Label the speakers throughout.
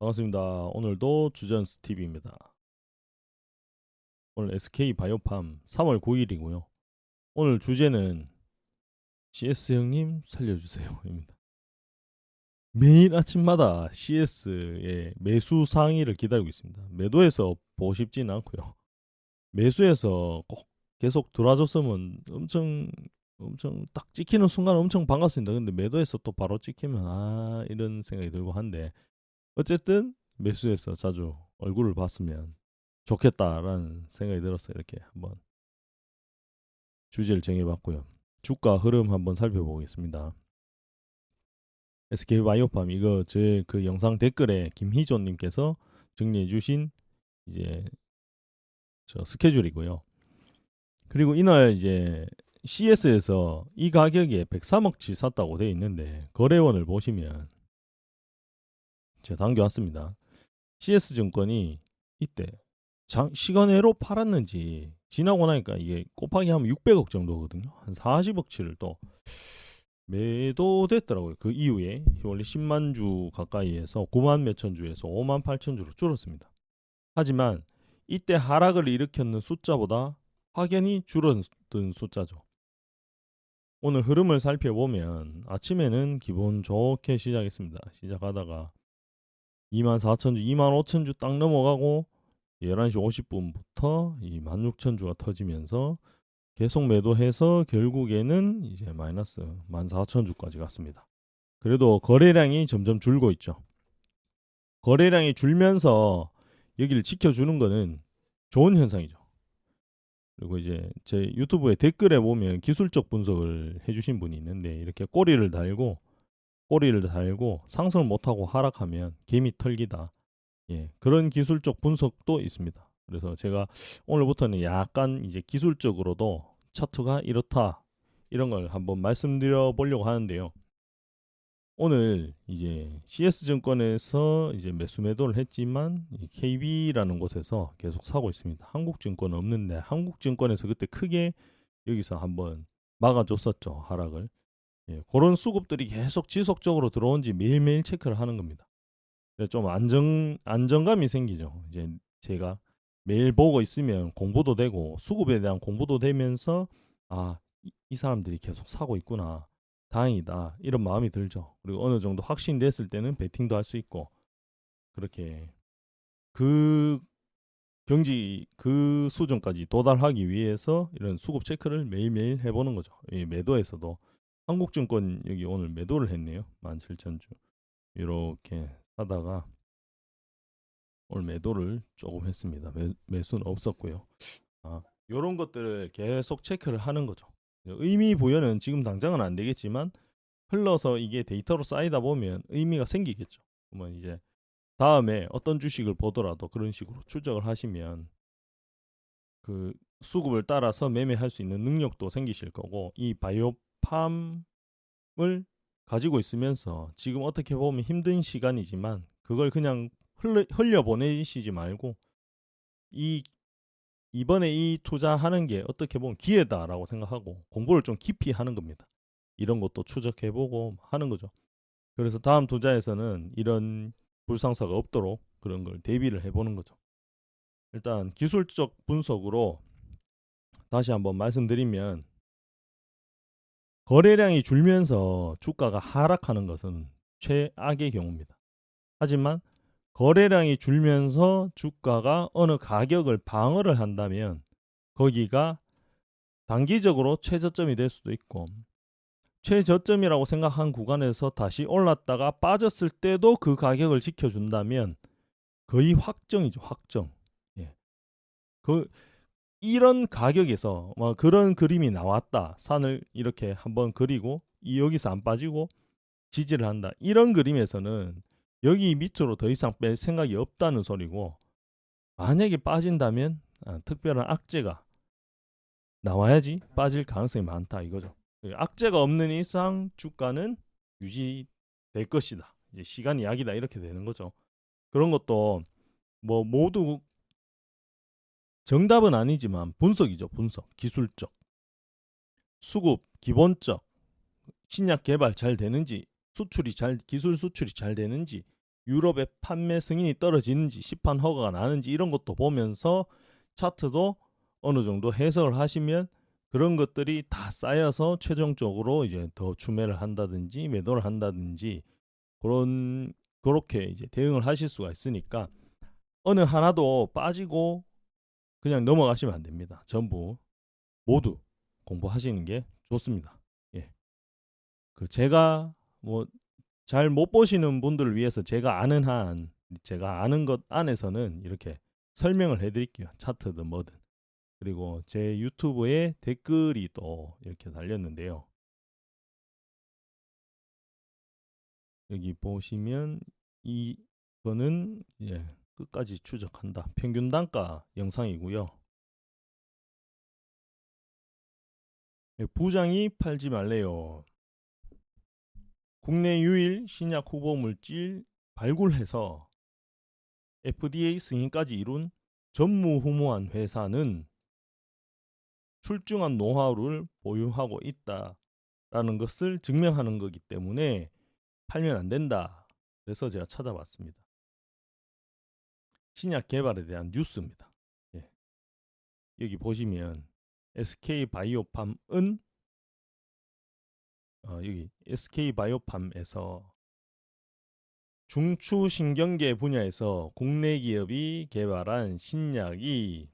Speaker 1: 반갑습니다. 오늘도 주전스 TV입니다. 오늘 SK 바이오팜 3월 9일이고요. 오늘 주제는 CS 형님 살려주세요입니다. 매일 아침마다 CS의 매수 상의를 기다리고 있습니다. 매도해서 보고 싶지는 않고요. 매수해서 꼭 계속 들어와줬으면 엄청 엄청 딱 찍히는 순간 엄청 반갑습니다. 근데 매도해서 또 바로 찍히면 아 이런 생각이 들고 한데 어쨌든 매수해서 자주 얼굴을 봤으면 좋겠다라는 생각이 들었어요. 이렇게 한번 주제를 정해봤고요. 주가 흐름 한번 살펴보겠습니다. SK 바이오팜 이거 제 그 영상 댓글에 김희조님께서 정리해주신 이제 저 스케줄이고요. 그리고 이날 이제 CS에서 이 가격에 103억치 샀다고 돼 있는데 거래원을 보시면 제가 당겨왔습니다. CS증권이 이때 장, 시간외로 팔았는지 지나고 나니까 이게 곱하기 하면 600억 정도거든요. 한 40억치를 또 매도됐더라고요. 그 이후에 원래 10만 주 가까이에서 9만 몇천 주에서 5만 8천 주로 줄었습니다. 하지만 이때 하락을 일으켰는 숫자보다 확연히 줄어든 숫자죠. 오늘 흐름을 살펴보면 아침에는 기분 좋게 시작했습니다. 시작하다가 2만 4천 주, 2만 5천 주 딱 넘어가고 11시 50분부터 이 16,000주가 터지면서 계속 매도해서 결국에는 이제 마이너스 14,000주까지 갔습니다. 그래도 거래량이 점점 줄고 있죠. 거래량이 줄면서 여기를 지켜주는 거는 좋은 현상이죠. 그리고 이제 제 유튜브에 댓글에 보면 기술적 분석을 해주신 분이 있는데 이렇게 꼬리를 달고 꼬리를 달고 상승을 못하고 하락하면 개미 털기다. 예, 그런 기술적 분석도 있습니다. 그래서 제가 오늘부터는 약간 이제 기술적으로도 차트가 이렇다 이런 걸 한번 말씀드려 보려고 하는데요. 오늘 이제 CS증권에서 이제 매수 매도를 했지만 KB라는 곳에서 계속 사고 있습니다. 한국 증권 없는데 한국 증권에서 그때 크게 여기서 한번 막아줬었죠 하락을. 예, 그런 수급들이 계속 지속적으로 들어온지 매일매일 체크를 하는 겁니다. 좀 안정 안정감이 생기죠. 이제 제가 매일 보고 있으면 공부도 되고 수급에 대한 공부도 되면서 아, 이, 이 사람들이 계속 사고 있구나. 다행이다. 이런 마음이 들죠. 그리고 어느 정도 확신됐을 때는 베팅도 할 수 있고 그렇게 그 경지 그 수준까지 도달하기 위해서 이런 수급 체크를 매일매일 해보는 거죠. 이 매도에서도 한국증권 여기 오늘 매도를 했네요. 17,000주. 이렇게 하다가 오늘 매도를 조금 했습니다. 매, 매수는 없었고요. 아, 이런 것들을 계속 체크를 하는 거죠. 의미 부여는 지금 당장은 안 되겠지만 흘러서 이게 데이터로 쌓이다 보면 의미가 생기겠죠. 그러면 이제 다음에 어떤 주식을 보더라도 그런 식으로 추적을 하시면 그 수급을 따라서 매매할 수 있는 능력도 생기실 거고 이 바이오 팜을 가지고 있으면서 지금 어떻게 보면 힘든 시간이지만 그걸 그냥 흘려, 흘려 보내시지 말고 이 이번에 이 투자하는 게 어떻게 보면 기회다라고 생각하고 공부를 좀 깊이 하는 겁니다. 이런 것도 추적해보고 하는 거죠. 그래서 다음 투자에서는 이런 불상사가 없도록 그런 걸 대비를 해보는 거죠. 일단 기술적 분석으로 다시 한번 말씀드리면 거래량이 줄면서 주가가 하락하는 것은 최악의 경우입니다. 하지만 거래량이 줄면서 주가가 어느 가격을 방어를 한다면 거기가 단기적으로 최저점이 될 수도 있고 최저점이라고 생각한 구간에서 다시 올랐다가 빠졌을 때도 그 가격을 지켜준다면 거의 확정이죠 확정. 예. 그 이런 가격에서 뭐 그런 그림이 나왔다 산을 이렇게 한번 그리고 이 여기서 안 빠지고 지지를 한다 이런 그림에서는 여기 밑으로 더 이상 뺄 생각이 없다는 소리고 만약에 빠진다면 아, 특별한 악재가 나와야지 빠질 가능성이 많다 이거죠. 악재가 없는 이상 주가는 유지될 것이다. 이제 시간이 약이다 이렇게 되는 거죠. 그런 것도 뭐 모두 정답은 아니지만 분석이죠. 분석, 기술적, 수급, 기본적, 신약 개발 잘 되는지, 수출이 잘 기술 수출이 잘 되는지 유럽의 판매 승인이 떨어지는지 시판 허가가 나는지 이런 것도 보면서 차트도 어느 정도 해석을 하시면 그런 것들이 다 쌓여서 최종적으로 이제 더 추매를 한다든지 매도를 한다든지 그런 그렇게 이제 대응을 하실 수가 있으니까 어느 하나도 빠지고 그냥 넘어가시면 안 됩니다. 전부 모두 공부하시는 게 좋습니다. 예. 그 제가 뭐 잘 못 보시는 분들을 위해서 제가 아는 한 제가 아는 것 안에서는 이렇게 설명을 해 드릴게요. 차트든 뭐든. 그리고 제 유튜브에 댓글이 또 이렇게 달렸는데요. 여기 보시면 이거는 예, 끝까지 추적한다. 평균 단가 영상이고요. 예, 부장이 팔지 말래요. 국내 유일 신약 후보 물질 발굴해서 FDA 승인까지 이룬 전무후무한 회사는 출중한 노하우를 보유하고 있다라는 것을 증명하는 거기 때문에 팔면 안 된다. 그래서 제가 찾아봤습니다. 신약 개발에 대한 뉴스입니다. 예. 여기 보시면 SK 바이오팜은 어, 여기 SK 바이오팜에서 중추신경계 분야에서 국내 기업이 개발한 신약이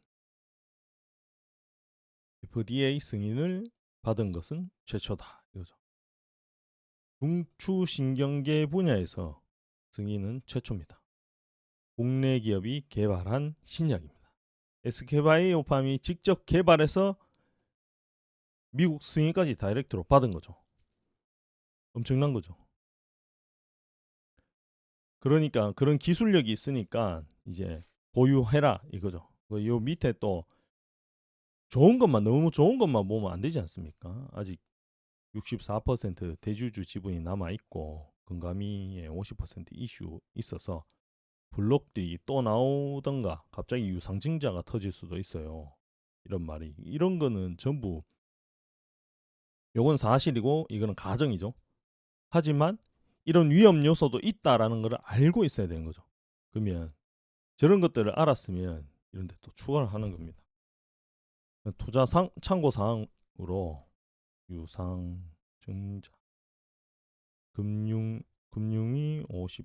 Speaker 1: FDA 승인을 받은 것은 최초다 이거죠. 중추신경계 분야에서 승인은 최초입니다. 국내 기업이 개발한 신약입니다. SK바이오팜이 직접 개발해서 미국 승인까지 다이렉트로 받은 거죠. 엄청난 거죠. 그러니까 그런 기술력이 있으니까 이제 보유해라 이거죠. 그요 밑에 또 좋은 것만 너무 좋은 것만 보면 안 되지 않습니까? 아직 64% 대주주 지분이 남아 있고 금감위에 50% 이슈 있어서 블록들이 또 나오던가 갑자기 유상증자가 터질 수도 있어요. 이런 말이 이런 거는 전부 요건 사실이고 이거는 가정이죠. 하지만 이런 위험 요소도 있다라는 걸 알고 있어야 되는 거죠. 그러면 저런 것들을 알았으면 이런 데 또 추가를 하는 겁니다. 투자 상, 참고 사항으로 유상증자 금융 금융이 50%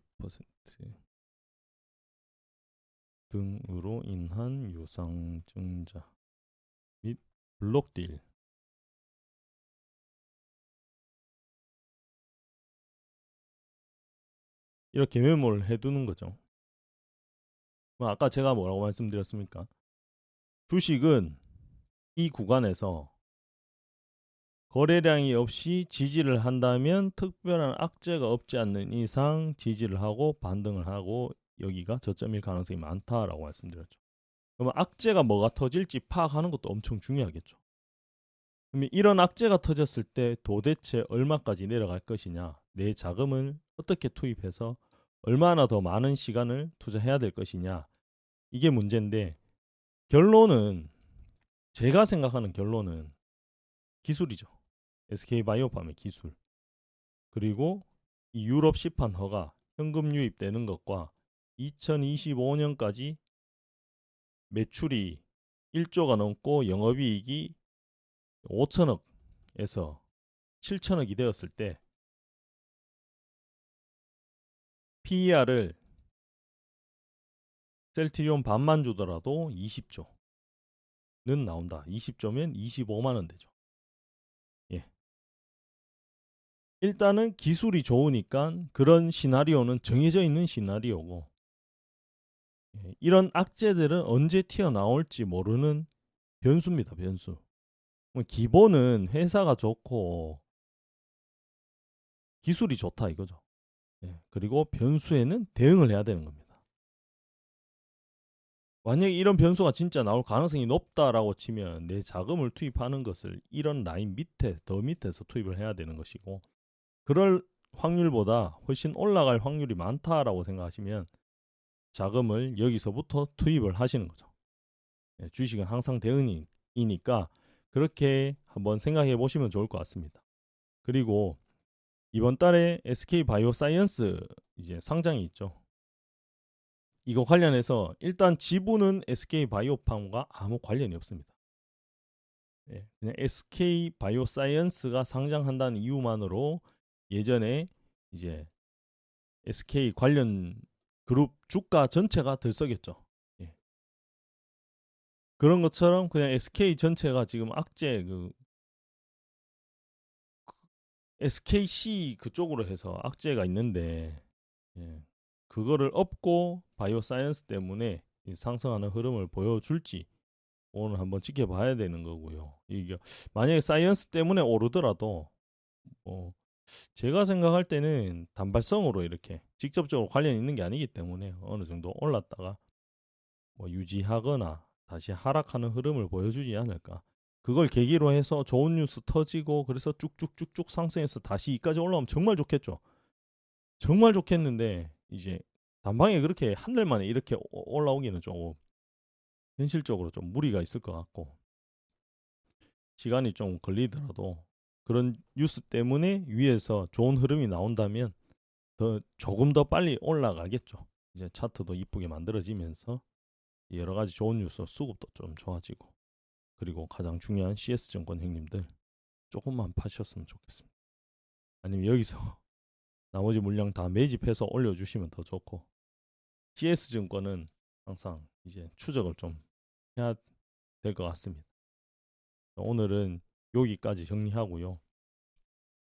Speaker 1: 등으로 인한 유상증자 및 블록딜 이렇게 메모를 해두는 거죠. 뭐 아까 제가 뭐라고 말씀드렸습니까? 주식은 이 구간에서 거래량이 없이 지지를 한다면 특별한 악재가 없지 않는 이상 지지를 하고 반등을 하고 여기가 저점일 가능성이 많다라고 말씀드렸죠. 그러면 악재가 뭐가 터질지 파악하는 것도 엄청 중요하겠죠. 그러면 이런 악재가 터졌을 때 도대체 얼마까지 내려갈 것이냐, 내 자금을 어떻게 투입해서 얼마나 더 많은 시간을 투자해야 될 것이냐, 이게 문제인데 결론은 제가 생각하는 결론은 기술이죠. SK 바이오팜의 기술. 그리고 이 유럽 시판 허가 현금 유입되는 것과 2025년까지 매출이 1조가 넘고 영업이익이 5천억에서 7천억이 되었을 때 PER을 셀트리온 반만 주더라도 20조는 나온다. 20조면 25만 원 되죠. 예. 일단은 기술이 좋으니까 그런 시나리오는 정해져 있는 시나리오고 예, 이런 악재들은 언제 튀어나올지 모르는 변수입니다. 변수. 뭐 기본은 회사가 좋고 기술이 좋다 이거죠. 예, 그리고 변수에는 대응을 해야 되는 겁니다. 만약에 이런 변수가 진짜 나올 가능성이 높다라고 치면 내 자금을 투입하는 것을 이런 라인 밑에 더 밑에서 투입을 해야 되는 것이고 그럴 확률보다 훨씬 올라갈 확률이 많다라고 생각하시면 자금을 여기서부터 투입을 하시는 거죠. 예, 주식은 항상 대응이니까 그렇게 한번 생각해 보시면 좋을 것 같습니다. 그리고 이번 달에 SK 바이오 사이언스 이제 상장이 있죠. 이거 관련해서 일단 지분은 SK 바이오팜과 아무 관련이 없습니다. 예, 그냥 SK 바이오 사이언스가 상장한다는 이유만으로 예전에 이제 SK 관련 그룹 주가 전체가 들썩였죠. 예. 그런 것처럼 그냥 SK 전체가 지금 악재 그 SKC 그쪽으로 해서 악재가 있는데 예. 그거를 업고 바이오 사이언스 때문에 이 상승하는 흐름을 보여줄지 오늘 한번 지켜봐야 되는 거고요. 이게 만약에 사이언스 때문에 오르더라도 뭐 제가 생각할 때는 단발성으로 이렇게 직접적으로 관련 있는 게 아니기 때문에 어느 정도 올랐다가 뭐 유지하거나 다시 하락하는 흐름을 보여주지 않을까. 그걸 계기로 해서 좋은 뉴스 터지고 그래서 쭉쭉쭉쭉 상승해서 다시 이까지 올라오면 정말 좋겠죠. 정말 좋겠는데 이제 단방에 그렇게 한 달 만에 이렇게 오- 올라오기는 조금 현실적으로 좀 무리가 있을 것 같고 시간이 좀 걸리더라도 그런 뉴스 때문에 위에서 좋은 흐름이 나온다면 더 조금 더 빨리 올라가겠죠. 이제 차트도 이쁘게 만들어지면서 여러 가지 좋은 뉴스 수급도 좀 좋아지고 그리고 가장 중요한 CS증권 형님들 조금만 파셨으면 좋겠습니다. 아니면 여기서 나머지 물량 다 매집해서 올려주시면 더 좋고 CS증권은 항상 이제 추적을 좀 해야 될 것 같습니다. 오늘은 여기까지 정리하고요.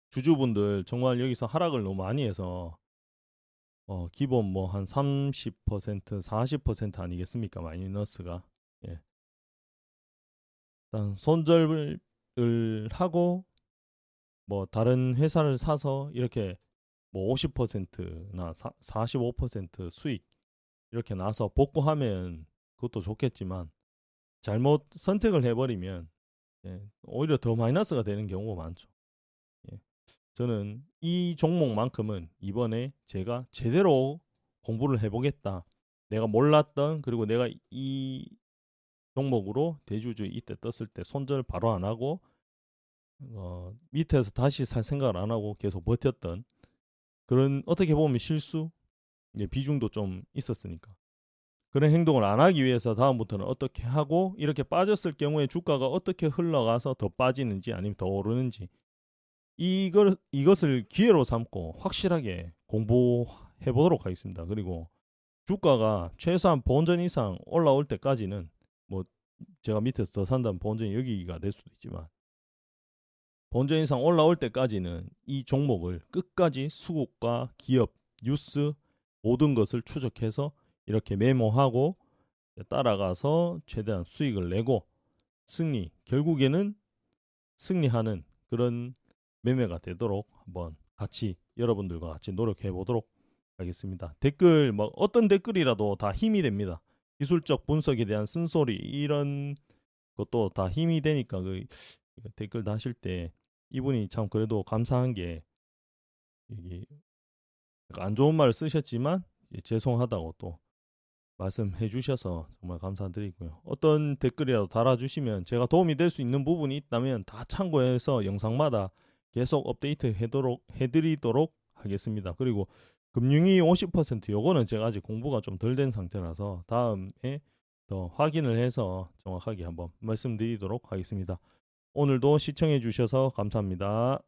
Speaker 1: 주주분들 정말 여기서 하락을 너무 많이 해서 어, 기본 뭐 한 30% 40% 아니겠습니까 마이너스가 예. 일단 손절을 하고 뭐 다른 회사를 사서 이렇게 뭐 50%나 45% 수익 이렇게 나서 복구하면 그것도 좋겠지만 잘못 선택을 해버리면 예, 오히려 더 마이너스가 되는 경우가 많죠. 예. 저는 이 종목만큼은 이번에 제가 제대로 공부를 해보겠다. 내가 몰랐던 그리고 내가 이 종목으로 대주주 이때 떴을 때 손절 바로 안 하고 어, 밑에서 다시 살 생각을 안 하고 계속 버텼던 그런 어떻게 보면 실수 예, 비중도 좀 있었으니까 그런 행동을 안 하기 위해서 다음부터는 어떻게 하고 이렇게 빠졌을 경우에 주가가 어떻게 흘러가서 더 빠지는지 아니면 더 오르는지 이걸 이것을 기회로 삼고 확실하게 공부해 보도록 하겠습니다. 그리고 주가가 최소한 본전 이상 올라올 때까지는 뭐 제가 밑에서 더 산다면 본전이 여기가 될 수도 있지만 본전 이상 올라올 때까지는 이 종목을 끝까지 수급과 기업, 뉴스 모든 것을 추적해서 이렇게 메모하고 따라가서 최대한 수익을 내고 승리 결국에는 승리하는 그런 매매가 되도록 한번 같이 여러분들과 같이 노력해 보도록 하겠습니다. 댓글 뭐 어떤 댓글이라도 다 힘이 됩니다. 기술적 분석에 대한 쓴소리 이런 것도 다 힘이 되니까 그 댓글 다실 때 이분이 참 그래도 감사한 게 이게 안 좋은 말을 쓰셨지만 예, 죄송하다고 또 말씀해 주셔서 정말 감사드리고요. 어떤 댓글이라도 달아주시면 제가 도움이 될 수 있는 부분이 있다면 다 참고해서 영상마다 계속 업데이트 해도록, 해드리도록 하겠습니다. 그리고 금융위 50% 요거는 제가 아직 공부가 좀 덜 된 상태라서 다음에 더 확인을 해서 정확하게 한번 말씀드리도록 하겠습니다. 오늘도 시청해 주셔서 감사합니다.